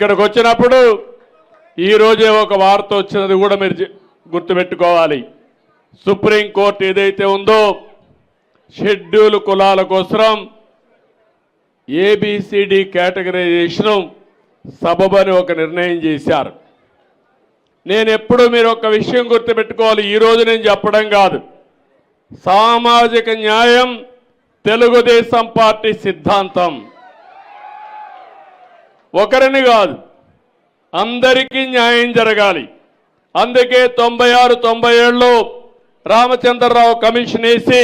ఇక్కడికి వచ్చినప్పుడు ఈరోజే ఒక వార్త వచ్చినది కూడా మీరు గుర్తుపెట్టుకోవాలి. సుప్రీంకోర్టు ఏదైతే ఉందో షెడ్యూల్ కులాల కోసం ఏబిసిడి కేటగరైజేషన్ సబబని ఒక నిర్ణయం చేశారు. నేను ఎప్పుడు మీరు ఒక విషయం గుర్తుపెట్టుకోవాలి ఈ రోజు నేను చెప్పడం కాదు. సామాజిక న్యాయం తెలుగుదేశం పార్టీ సిద్ధాంతం. ఒకరిని కాదు అందరికీ న్యాయం జరగాలి. అందుకే తొంభై ఆరు తొంభై ఏడులో రామచంద్రరావు కమిషన్ వేసి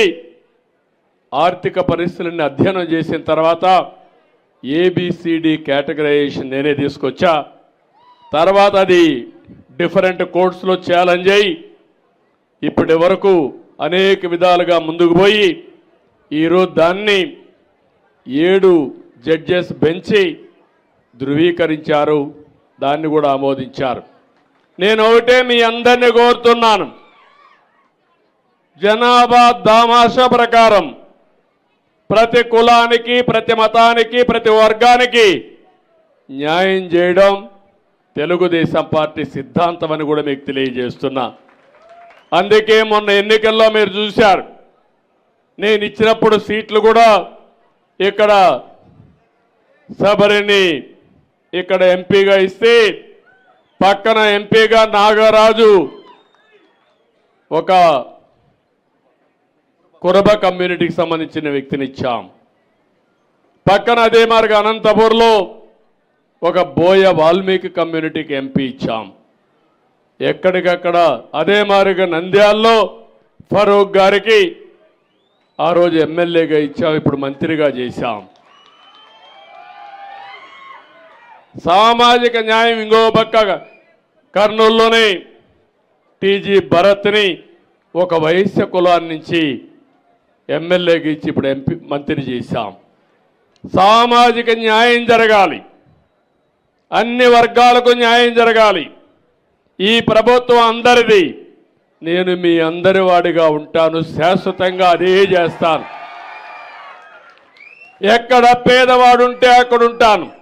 ఆర్థిక పరిస్థితులని అధ్యయనం చేసిన తర్వాత ఏబిసిడి కేటగరైజేషన్ నేనే తీసుకొచ్చా. తర్వాత అది డిఫరెంట్ కోర్ట్స్లో ఛాలెంజ్ అయ్యి ఇప్పటి వరకు అనేక విధాలుగా ముందుకు పోయి ఈరోజు దాన్ని ఏడు జడ్జెస్ బెంచి ధృవీకరించారు దాన్ని కూడా ఆమోదించారు. నేను ఒకటే మీ అందరినీ కోరుతున్నాను. జనాభా దామాష ప్రకారం ప్రతి కులానికి ప్రతి మతానికి ప్రతి వర్గానికి న్యాయం చేయడం తెలుగుదేశం పార్టీ సిద్ధాంతం అని కూడా మీకు తెలియజేస్తున్నా. అందుకే మొన్న ఎన్నికల్లో మీరు చూశారు. నేను ఇచ్చినప్పుడు సీట్లు కూడా ఇక్కడ సబరిని ఇక్కడ ఎంపీగా ఇస్తే పక్కన ఎంపీగా నాగరాజు ఒక కురబ కమ్యూనిటీకి సంబంధించిన వ్యక్తిని ఇచ్చాం. పక్కన అదే మార్గ అనంతపూర్లో ఒక బోయ వాల్మీకి కమ్యూనిటీకి ఎంపీ ఇచ్చాం. ఎక్కడికక్కడ అదే మారిగా నంద్యాల్లో ఫరూక్ గారికి ఆ రోజు ఎమ్మెల్యేగా ఇచ్చాం ఇప్పుడు మంత్రిగా చేశాం. సామాజిక న్యాయం ఇంకో పక్క కర్నూలులోని టీజీ భరత్ని ఒక వైశ్య కులాన్ని నుంచి ఎమ్మెల్యేకి ఇచ్చి ఇప్పుడు ఎంపీ మంత్రి చేశాం. సామాజిక న్యాయం జరగాలి. అన్ని వర్గాలకు న్యాయం జరగాలి. ఈ ప్రభుత్వం అందరిది. నేను మీ అందరి వాడిగా ఉంటాను శాశ్వతంగా అదే చేస్తాను. ఎక్కడ పేదవాడు ఉంటే అక్కడ ఉంటాను